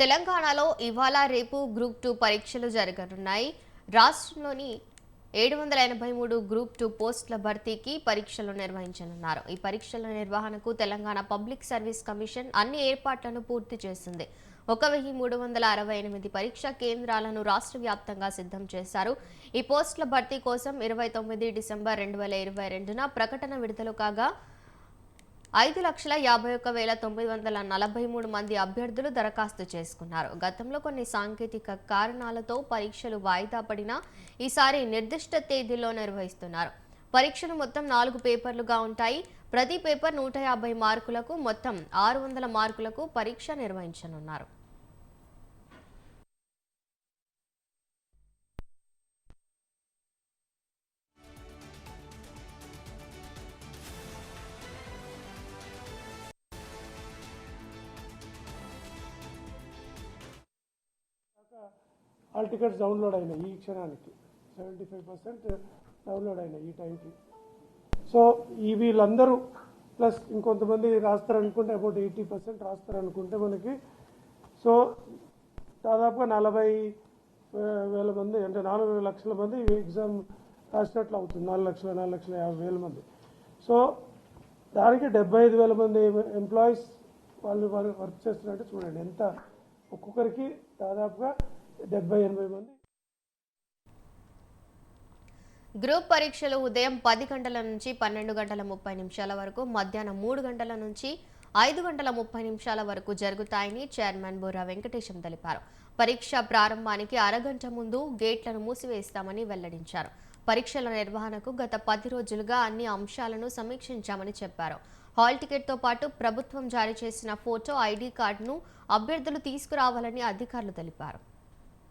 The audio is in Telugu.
తెలంగాణలో ఇవాళ రేపు గ్రూప్ టూ పరీక్షలు జరగనున్నాయి. రాష్ట్రంలోని ఏడు వందల ఎనభై మూడు గ్రూప్ టూ పోస్టుల భర్తీకి పరీక్షలు నిర్వహించనున్నారు. ఈ పరీక్షల నిర్వహణకు తెలంగాణ పబ్లిక్ సర్వీస్ కమిషన్ అన్ని ఏర్పాట్లను పూర్తి చేసింది. ఒక వెయ్యి మూడు వందల అరవై ఎనిమిది పరీక్షా కేంద్రాలను రాష్ట్ర వ్యాప్తంగా సిద్ధం చేశారు. ఈ పోస్టుల భర్తీ కోసం ఇరవై తొమ్మిది డిసెంబర్ రెండు వేల ఇరవై రెండున ప్రకటన విడుదల కాగా ఐదు లక్షల యాభై ఒక్క వేల తొమ్మిది వందల నలభై మూడు మంది అభ్యర్థులు దరఖాస్తు చేసుకున్నారు. గతంలో కొన్ని సాంకేతిక కారణాలతో పరీక్షలు వాయిదా పడినా ఈసారి నిర్దిష్ట తేదీలో నిర్వహిస్తున్నారు. పరీక్షలు మొత్తం నాలుగు పేపర్లుగా ఉంటాయి. ప్రతి పేపర్ నూట యాభై మార్కులకు మొత్తం ఆరు వందల మార్కులకు పరీక్ష నిర్వహించనున్నారు. ఆల్ టికెట్స్ డౌన్లోడ్ అయినాయి ఈ క్షణానికి. సెవెంటీ ఫైవ్ పర్సెంట్ డౌన్లోడ్ అయినాయి ఈ టైంకి. సో ఈ వీళ్ళందరూ ప్లస్ ఇంకొంతమంది రాస్తారనుకుంటే అబౌట్ ఎయిటీ పర్సెంట్ రాస్తారనుకుంటే మనకి. సో దాదాపుగా నలభై వేల మంది అంటే నాలుగు లక్షల మంది ఎగ్జామ్ రాసినట్లు అవుతుంది. నాలుగు లక్షల నాలుగు లక్షల యాభై వేల మంది. సో దానికి డెబ్బై ఐదు వేల మంది ఎంప్లాయీస్ వాళ్ళు వాళ్ళు వర్క్ చేస్తున్నట్టు చూడండి. ఎంత ఒక్కొక్కరికి దాదాపుగా డెబ్బై ఎనభై మంది. గ్రూప్ పరీక్షలు ఉదయం పది గంటల నుంచి పన్నెండు గంటల ముప్పై నిమిషాల వరకు మధ్యాహ్నం మూడు గంటల నుంచి ఐదు గంటల ముప్పై నిమిషాల వరకు జరుగుతాయని చైర్మన్ బుర్రా వెంకటేశం తెలిపారు. పరీక్ష ప్రారంభానికి అరగంట ముందు గేట్లను మూసివేస్తామని వెల్లడించారు. పరీక్షల నిర్వహణకు గత పది రోజులుగా అన్ని అంశాలను సమీక్షించామని చెప్పారు. హాల్ టికెట్తో పాటు ప్రభుత్వం జారీ చేసిన ఫోటో ఐడి కార్డును అభ్యర్థులు తీసుకురావాలని అధికారులు తెలిపారు.